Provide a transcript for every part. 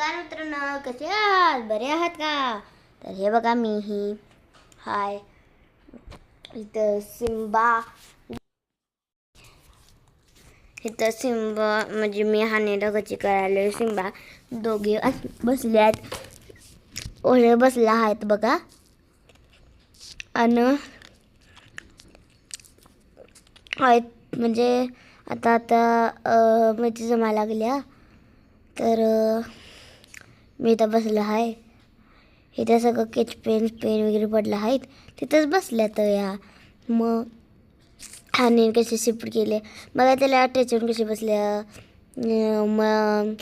नमस्कार मित्रांनो कसे आहात? बरे आहात का? तर हे बघा मी ही हाय. इथं सिम्बा. इथं सिम्बा म्हणजे मी हाने ढगाची करायला सिम्बा दोघे अस- बसले आहेत ओळे बसला आहेत बघा. आणि आहेत म्हणजे आता आता अं, जमा लागल्या. तर मी इथं बसलं आहे इथं सगळं केच पेन पेन वगैरे पडलं आहेत तिथंच बसल्या तर या. मग हाने कसे शिफ्ट केले? मला त्याला टेचून कसे बसल्या? मग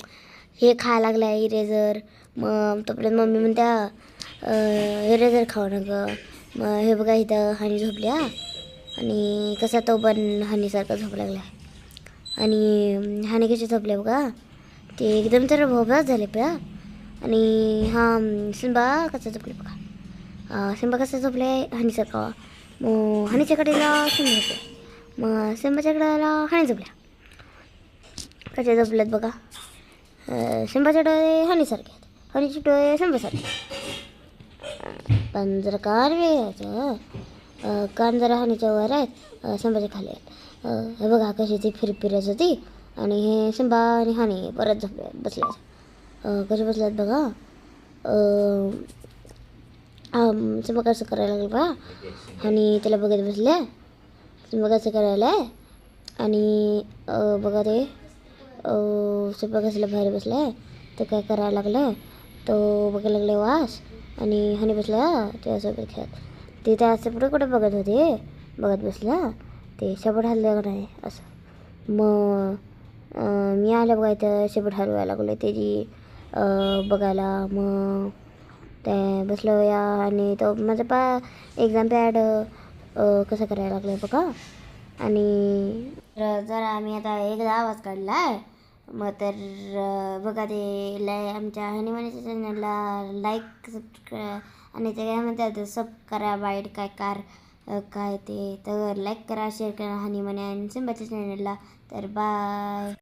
हे खायला लागला इरेझर मग तोपर्यंत मम्मी म्हणत्या इरेझर खाऊ नका मग हे बघा इथं हानी झोपल्या आणि कसा तो पण हानीसारखा झोप लागला. आणि हानी कसे झोपले बघा? ते एकदम तर भोगाच झाले पया आणि हा सिंबा कसा झोपले बघा. सिंबा कसा झोपले हानीसारखा मग हानीच्या कडेला सिंबा झोपले मग सिंबाच्या कडेला हानी झोपल्या कसे झोपलेत बघा. सिंबाचे डोळे हनीसारखे आहेत. हनीचे डोळे सिंबासारखे पण जर कान वेळ अं, कान जरा हानीच्या वर आहेत सिंबाच्या खाली आहेत. हे बघा कशी ती फिर फिरत होती. आणि हे सिंबा आणि हानी परत झोपले बसले कसं बसल्यात बघा. अं, आम, करायला लागलं बघा आणि त्याला बघत बसले. सिंबा असं करायला आणि बघा ते. स्वयंपाक कसला बाहेर बसलाय? ते काय करायला लागलं तो बघायला लागले वास. आणि हनी बसला त्यासोबत खेळत. ते त्या पुढे कुठे बघत होते? बघत बसला. ते शेपट हललं का नाही? असं. मग मी आलं बघा इथं शेपट हलवायला लागलो त्याची बघायला मग ते बसलो या आणि तो माझा पा एक्झाम पॅड कसं करायला लागलं बघा. आणि जर जरा आम्ही आता एकदा आवाज काढला आहे मग तर बघा ते लाय आमच्या हनीमनीच्या चॅनलला लाईक सबस्क्राय आणि ते काय म्हणतात सब करा वाईट काय कार काय ते तर लाईक करा शेअर करा हनीमनी आणि सिंबाच्या चॅनलला. तर बाय